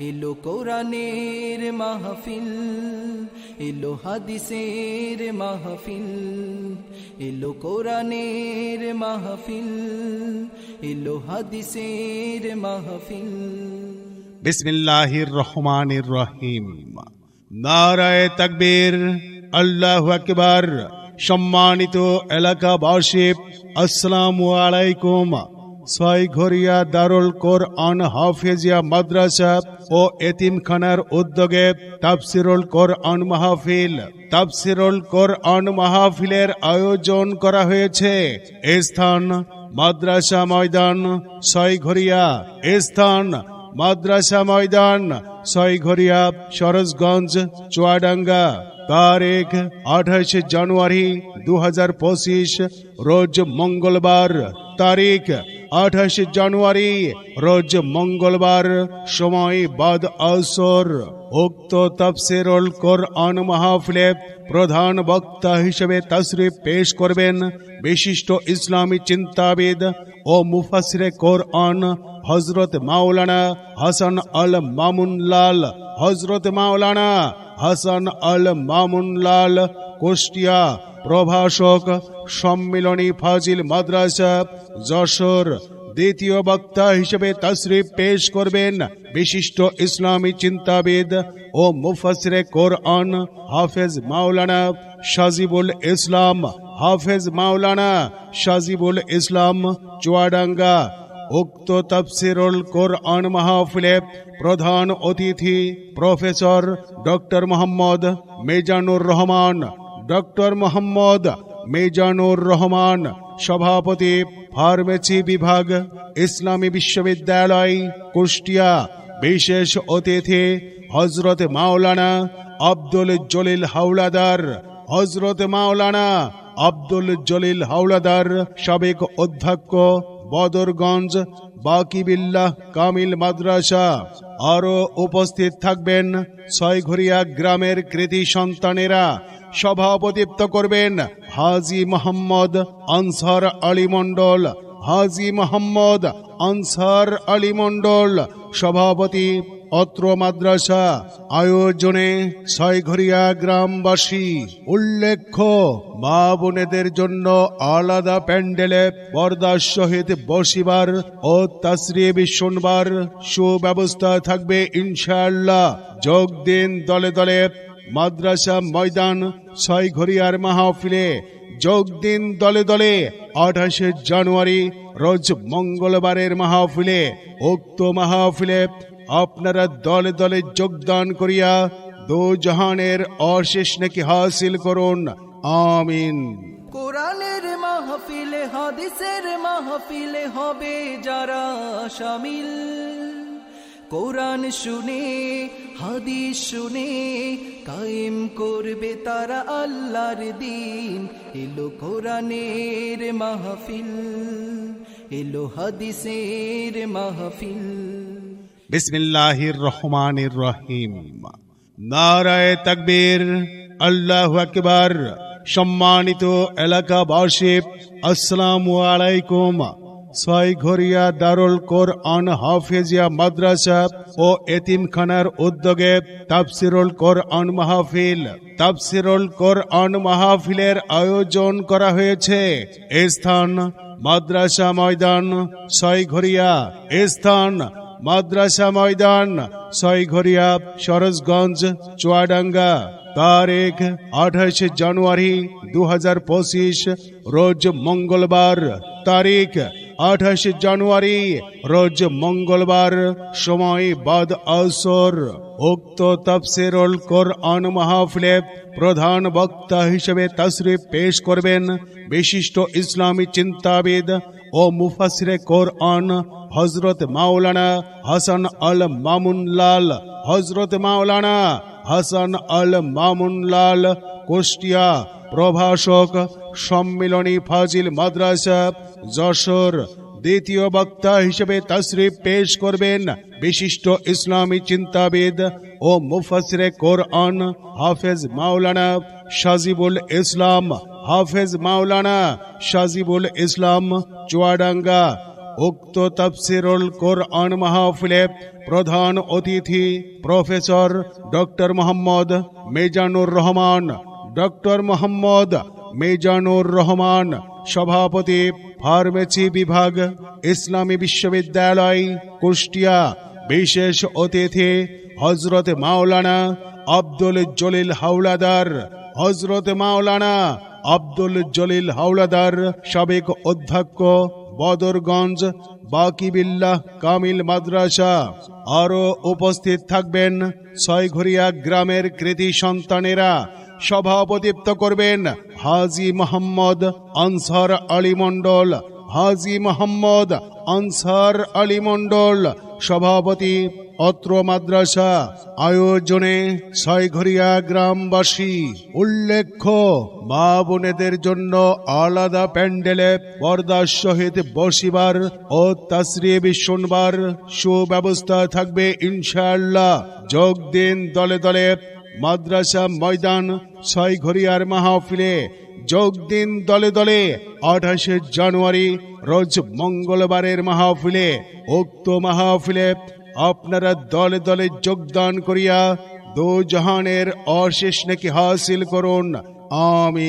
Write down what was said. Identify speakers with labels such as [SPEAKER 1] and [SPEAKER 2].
[SPEAKER 1] এলো কোরআনের মাহফিল, এলো হাদিসের মাহফিল, এলো কোরআনের মাহফিল, এলো হাদিসের মাহফিল।
[SPEAKER 2] বিসমিল্লাহির রহমানির রহিম। নারায় তাকবীর, আল্লাহু আকবার। সম্মানিত এলাকাবাসী, আসসালামু আলাইকুম। ছয়ঘরিয়া দারুল কোরআন হাফেজিয়া মাদ্রাসা ও এতিমখানার উদ্যোগে তাফসিরুল কোরআন মাহফিল। তাফসিরুল কোরআন মাহফিলের আয়োজন করা হয়েছে। স্থান মাদ্রাসা ময়দান ছয়ঘরিয়া স্থান মাদ্রাসা ময়দান ছয়ঘরিয়া সরোজগঞ্জ, চুয়াডাঙ্গা। তারিখ আঠাশ জানুয়ারি দু হাজার পঁচিশ, রোজ মঙ্গলবার। তারিখ আঠাশ জানুয়ারি, রোজ মঙ্গলবার, সময় বাদ আসর। উক্ত তফসিরুল কোরআন মাহফিলে প্রধান বক্তা হিসেবে তশরিফ পেশ করবেন বিশিষ্ট ইসলামী চিন্তাবিদ ও মুফাসিরে কোরআন হজরত মাওলানা হাসান আল মামুন লাল হজরত মাওলানা হাসান আল মামুন লাল কুষ্টিয়া প্রভাষক সম্মিলনী ফাজিল মাদ্রাসা, যশোর। দ্বিতীয় বক্তা হিসেবে তশরিফ পেশ করবেন বিশিষ্ট ইসলামী চিন্তাবিদ ও মুফাসরে কোরআন হাফেজ মাওলানা সাজিবুল ইসলাম। হাফেজ মাওলানা সাজিবুল ইসলাম চুয়াডাঙ্গা। উক্ত তফসিরুল কোরআন মাহফিলে প্রধান অতিথি professor doctor Mohammad Mejanur Rahman. Doctor Mohammad Mejanur Rahman, সভাপতি ফার্মেসি বিভাগ, ইসলামী বিশ্ববিদ্যালয়, কুষ্টিয়া। বিশেষ অতিথি হজরত মাওলানা আব্দুল জলিল হাওলাদার। হজরত মাওলানা আব্দুল জলিল হাওলাদার সাবেক অধ্যক্ষ বদরগঞ্জ বাকিবিল্লাহ কামিল মাদ্রাসা। আরও উপস্থিত থাকবেন ছয়ঘরিয়া গ্রামের কৃতি সন্তানেরা। সভাপতিত্ব করবেন হাজি মোহাম্মদ আনসার আলী মণ্ডল। হাজি মোহাম্মদ আনসার আলী মণ্ডল, সভাপতি অত্র মাদ্রাসা, আয়োজনে ছয়ঘরিয়া গ্রামবাসী। উল্লেখ্য, মা বোনেদের জন্য আলাদা প্যান্ডেলে পর্দার সহিত বসিবার ও তাসরিব শুনবার সুব্যবস্থা থাকবে ইনশাআল্লাহ। যোগ দিন দলে দলে মাদ্রাসা ময়দান ছয়ঘরিয়ার মাহফিলে যোগ দিন দলে দলে আঠাশে জানুয়ারি রোজ মঙ্গলবারের মাহফিলে, উক্ত মাহফিলে আপনারা দলে দলে যোগদান করিয়া দো জাহানের অশেষ নাকি হাসিল করুন। আমিন।
[SPEAKER 1] কোরআনের মাহফিলে, হাদিসের মাহফিলে হবে যারা শামিল কোরআন শুনে, হাদিস শুনে কায়েম করবে তারা আল্লাহর দিন। এলো কোরআনের মাহফিল, এলো হাদিসের মাহফিল।
[SPEAKER 2] বিসমিল্লাহির রহমানির রহিম। নারায় তাকবীর, আল্লাহু আকবার। সম্মানিত এলাকাবাসী, আসসালামু আলাইকুম। ছয়ঘরিয়া দারুল কোর কোরআন হাফেজিয়া মাদ্রাসা ও এতিমখানার উদ্যোগে তাফসিরুল কোরআন মাহফিল। তাফসিরুল কোরআন মাহফিলের আয়োজন করা হয়েছে। স্থান মাদ্রাসা ময়দান ছয়ঘরিয়া স্থান মাদ্রাসা ময়দান ছয়ঘরিয়া সরোজগঞ্জ, চুয়াডাঙ্গা। তারিখ আঠাশ জানুয়ারি দু হাজার পঁচিশ, রোজ মঙ্গলবার। তারিখ আঠাশ জানুয়ারি, রোজ মঙ্গলবার, সময় বাদ আসর। উক্ত তফসিরুল কোরআন মাহফিলে প্রধান বক্তা হিসেবে তশরিফ পেশ করবেন বিশিষ্ট ইসলামী চিন্তাবিদ ও মুফাসিরে কোরআন হজরত মাওলানা হাসান আল মামুন লাল হজরত মাওলানা হাসান আল মামুন লাল কুষ্টিয়া প্রভাষক সম্মিলনী ফাজিল মাদ্রাসা যশোর দ্বিতীয় বক্তা হিসেবে তশরিফ পেশ করবেন বিশিষ্ট ইসলামী চিন্তাবিদ ও মুফাসিরে কোরআন হাফেজ মাওলানা সাজিবুল ইসলাম। হাফেজ মাওলানা সাজিবুল ইসলাম চুয়াডাঙ্গা। উক্ত তফসিরুল কোরআন মাহফিলে প্রধান অতিথি professor doctor Mohammad Mejanur Rahman, doctor Mohammad Mejanur Rahman, সভাপতি ফার্মেসি বিভাগ, ইসলামী বিশ্ববিদ্যালয়, কুষ্টিয়া। বিশেষ অতিথি হজরত মাওলানা আব্দুল জলিল হাওলাদার। হজরত মাওলানা আব্দুল জলিল হাওলাদার সাবেক অধ্যক্ষ, বদরগঞ্জ, বাকিবিল্লাহ কামিল মাদ্রাসা। আরও উপস্থিত থাকবেন ছয়ঘরিয়া গ্রামের কৃতি সন্তানেরা। সভাপতিত্ব করবেন হাজি মোহাম্মদ আনসার আলী মণ্ডল, হাজি মোহাম্মদ আনসার আলী মণ্ডল, সভাপতি অত্র মাদ্রাসা, আয়োজনে ছয়ঘরিয়া গ্রামবাসী। উল্লেখ্য, মা বোনেদের জন্য আলাদা প্যান্ডেলে পর্দার সহিত বসিবার ও তাসরিব শুনবার সুব্যবস্থা থাকবে ইনশাআল্লাহ। যোগ দিন দলে দলে মাদ্রাসা ময়দান ছয়ঘরিয়ার মাহফিলে যোগ দিন দলে দলে আঠাশে জানুয়ারি রোজ মঙ্গলবারের মাহফিলে, উক্ত মাহফিলে আপনারা দলে দলে যোগদান করিয়া দু জাহানের অশেষ নাকি হাসিল করুন। আমি